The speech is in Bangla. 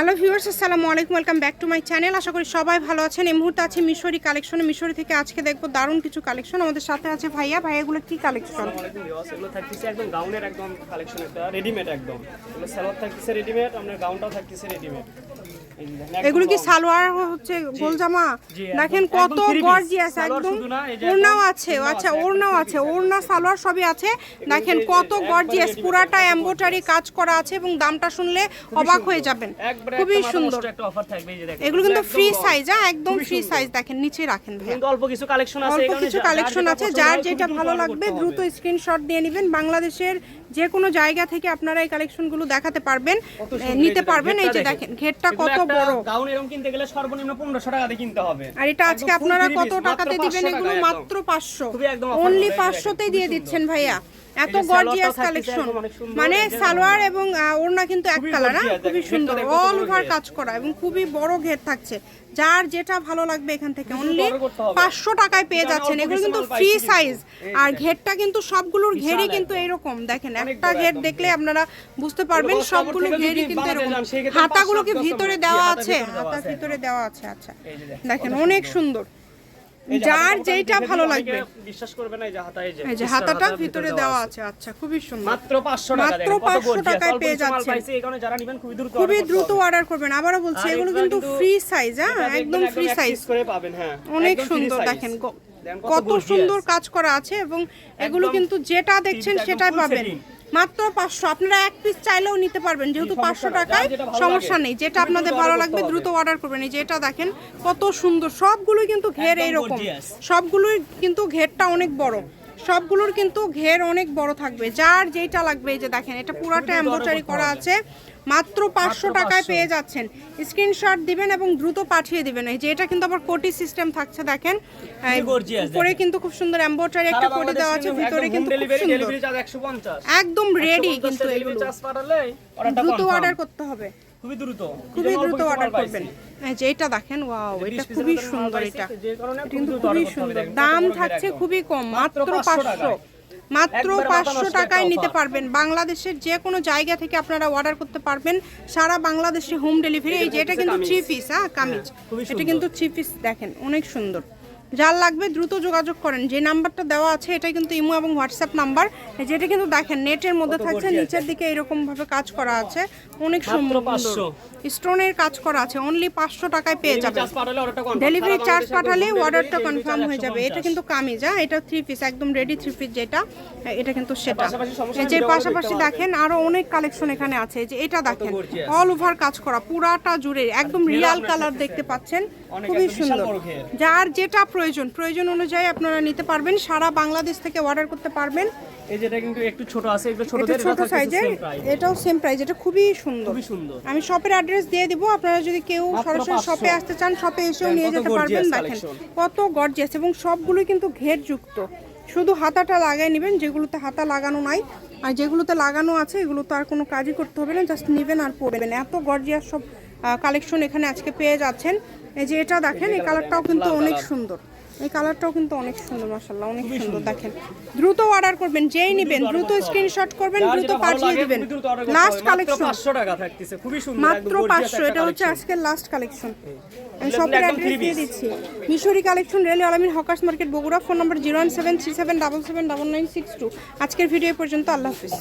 হ্যালো ভিউয়ার্স, আসসালামু আলাইকুম, welcome back to my channel. আশা করি সবাই ভালো আছেন। এই মুহূর্তে আছে মিশরি কালেকশনে। মিশরি থেকে আজকে দেখব দারুণ কিছু কালেকশন। আমাদের সাথে আছে ভাইয়া। ভাইয়াগুলো কি কালেকশন? এগুলো থাকতেছে একদম গাউনের একদম কালেকশন। একটা রেডিমেড একদম। এগুলো সালোয়ার থাকতেছে রেডিমেড আপনার গাউনটাও থাকতেছে রেডিমেড এগুলো কি সালোয়ার হচ্ছে গোল জামা দেখেন কত একদম গর্জিয়াস একদম এই যে ওড়নাও আছে আচ্ছা ওড়নাও আছে ওড়না সালোয়ার। সবই আছে। দেখেন কত গর্জিয়াস পুরাটা এমব্রয়ডারি কাজ করা আছে এবং দামটা শুনলে অবাক হয়ে যাবেন। খুবই সুন্দর। এগুলো কিন্তু ফ্রি সাইজ হ্যাঁ একদম ফ্রি সাইজ দেখেন নিচে রাখেন কিন্তু অল্প কিছু কালেকশন আছে অল্প কিছু যার কালেকশন যেটা আছে যার যেটা ভালো লাগবে দ্রুত। স্ক্রিনশট দিয়ে নেবেন। বাংলাদেশের যে কোনো জায়গা থেকে আপনারা এই কালেকশনগুলো দেখাতে পারবেন নিতে পারবেন। এই যে দেখেন। ঘেরটা কত একটা গাউন এরকম কিনতে গেলে সর্বনিম্ন 1500 টাকা দিয়ে কিনতে হবে। আর এটা আজকে আপনারা কত টাকাতে দিবেন? এগুলো মাত্র পাঁচশো। খুবই একদম offer অনলি করে, এই যে পাঁচশোতেই দেখেন, দিয়ে দিচ্ছেন ভাইয়া। এত গর্জিয়াস কালেকশন একদম অনেক সুন্দর, মানে সালোয়ার এবং ওড়না কিন্তু এক কালার খুবই সুন্দর। অল ওভার কাজ করা এবং খুবই বড় ঘের থাকছে। যার যেটা ভালো লাগবে এখান থেকে। অনলি। পাঁচশো টাকায় পেয়ে যাচ্ছেন। এগুলো কিন্তু ফ্রি সাইজ আর ঘেরটা কিন্তু সবগুলোর ঘেরই কিন্তু। এরকম। দেখেন একটা ঘের দেখলে আপনারা বুঝতে পারবেন সবগুলো ঘেরই কিন্তু এরকম। যান, সেক্ষেত্রে হাতাগুলো কি পাঁচ সাত ভিতরে দেওয়া আছে ভিতরে দেওয়া হাতা আছে। ভিতরে দেওয়া আছে আচ্ছা। দেখেন, অনেক সুন্দর। যার দেখে ভালো লাগবে। বিশ্বাস করবে না এই যে হাতা এই যে এই যে হাতাটা ভিতরে দেওয়া আছে। আচ্ছা খুবই সুন্দর। মাত্র 500 টাকা মাত্র 500 টাকায় পেয়ে যাচ্ছেন। এই কারণে যারা নিবেন খুবই দ্রুত খুবই দ্রুত অর্ডার করবেন। আবারও বলছি এগুলো কিন্তু ফ্রি সাইজ হ্যাঁ একদম ফ্রি সাইজ করে পাবেন হ্যাঁ অনেক সুন্দর দেখেন কত সুন্দর কাজ করা আছে এবং এগুলো কিন্তু যেটা দেখছেন সেটাই পাবেন। মাত্র পাঁচশো। আপনারা এক পিস চাইলেও নিতে পারবেন যেহেতু পাঁচশো টাকায় সমস্যা নেই। যেটা আপনাদের ভালো লাগবে দ্রুত অর্ডার করবেন এই যে এটা দেখেন কত সুন্দর। সবগুলোই কিন্তু ঘের এইরকম। সবগুলোই কিন্তু ঘেরটা অনেক বড়। সবগুলোর কিন্তু ঘের অনেক বড় থাকবে। যার যেটা লাগবে এই যে দেখেন এটা পুরাটা এম্ব্রয়ডারি করা আছে। মাত্র পাঁচশো টাকায় পেয়ে যাচ্ছেন। স্ক্রিনশট দিবেন এবং দ্রুত পাঠিয়ে দিবেন। এই যে এটা কিন্তু আবার কোটি সিস্টেম থাকছে দেখেন। উপরে কিন্তু খুব সুন্দর এমব্রয়ডারি একটা কোটি দেওয়া আছে ভিতরে কিন্তু খুব সুন্দর। delivery charge 150 একদম রেডি কিন্তু এগুলো। দ্রুত অর্ডার করতে হবে। খুবই দ্রুত। খুবই দ্রুত অর্ডার। করবেন। এই যে এটা দেখেন ওয়াও এটা খুবই সুন্দর এটা। যে কারণে কিন্তু খুবই সুন্দর। দাম থাকছে খুবই কম মাত্র মাত্র 500 পাঁচশো। মাত্র পাঁচশো টাকায় নিতে পারবেন। বাংলাদেশের যে কোনো জায়গা থেকে আপনারা অর্ডার করতে পারবেন। সারা বাংলাদেশে হোম ডেলিভারি এই যে এটা কিন্তু। থ্রি পিস হ্যাঁ কামিজ। খুবই এটা কিন্তু থ্রি পিস দেখেন অনেক সুন্দর। যার লাগবে দ্রুত যোগাযোগ করেন। যে নাম্বারটা দেওয়া আছে এটা কিন্তু ইমো এবং হোয়াটসঅ্যাপ নাম্বার। যেটা কিন্তু দেখেন নেটের মধ্যে থাকছে নিচের দিকে এরকম ভাবে কাজ করা আছে। অনেক সুন্দর। 500 স্টোনের কাজ করা আছে অনলি পাঁচশো টাকায় পেয়ে confirm। ডেলিভারি চার্জ পাঠালে অর্ডারটা কনফার্ম হয়ে যাবে। এটা কিন্তু কামিজ হ্যাঁ? এটা থ্রি পিস একদম রেডি থ্রি পিস যেটা এটা কিন্তু সেটা। যে পাশাপাশি দেখেন আরও অনেক কালেকশন এখানে আছে। যে এটা দেখেন অল ওভার কাজ করা পুরাটা জুড়ে একদম রিয়াল কালার দেখতে পাচ্ছেন। খুবই সুন্দর। যার যেটা প্রয়োজন প্রয়োজন অনুযায়ী আপনারা নিতে পারবেন। সারা বাংলাদেশ থেকে অর্ডার করতে পারবেন। এই যেটা কিন্তু একটু ছোট আছে এটা ছোটদের ছোট সাইজের এটাও সেম প্রাইস এটা খুবই সুন্দর। খুবই সুন্দর। আমি শপের অ্যাড্রেস দিয়ে দিব আপনারা যদি কেউ সরাসরি শপে আসতে চান শপে এসেও নিয়ে যেতে পারবেন দেখেন কত গর্জিয়াস এবং সবগুলোই কিন্তু ঘের যুক্ত শুধু হাতাটা লাগাই নেবেন যেগুলোতে হাতা লাগানো নাই। আর যেগুলোতে লাগানো আছে এগুলো তো আর কোনো কাজই করতে হবে না জাস্ট নেবেন আর পরবেন। এত গর্জিয়াস সব কালেকশন এখানে আজকে পেয়ে যাচ্ছেন। এই যে এটা দেখেন এই কালারটাও কিন্তু অনেক সুন্দর। এই কালারটাও কিন্তু অনেক সুন্দর মাশাল্লাহ অনেক সুন্দর দেখেন। দ্রুত অর্ডার করবেন যেই নেবেন দ্রুত স্ক্রিনশট করবেন। দ্রুত পাঠিয়ে দিবেন। লাস্ট কালেকশন 500 টাকা থাকতেছে খুবই সুন্দর মাত্র একদম gorgeous পাঁচশো একটা এটা হচ্ছে আজকের লাস্ট কালেকশন আমি শপের একদম অ্যাড্রেস দিয়ে দিচ্ছি। Mishri collection rail Alamin hawkers market Bogura phone number zero one seven three seven double seven double nine six two আজকের ভিডিও পর্যন্ত আল্লাহ হাফিজ।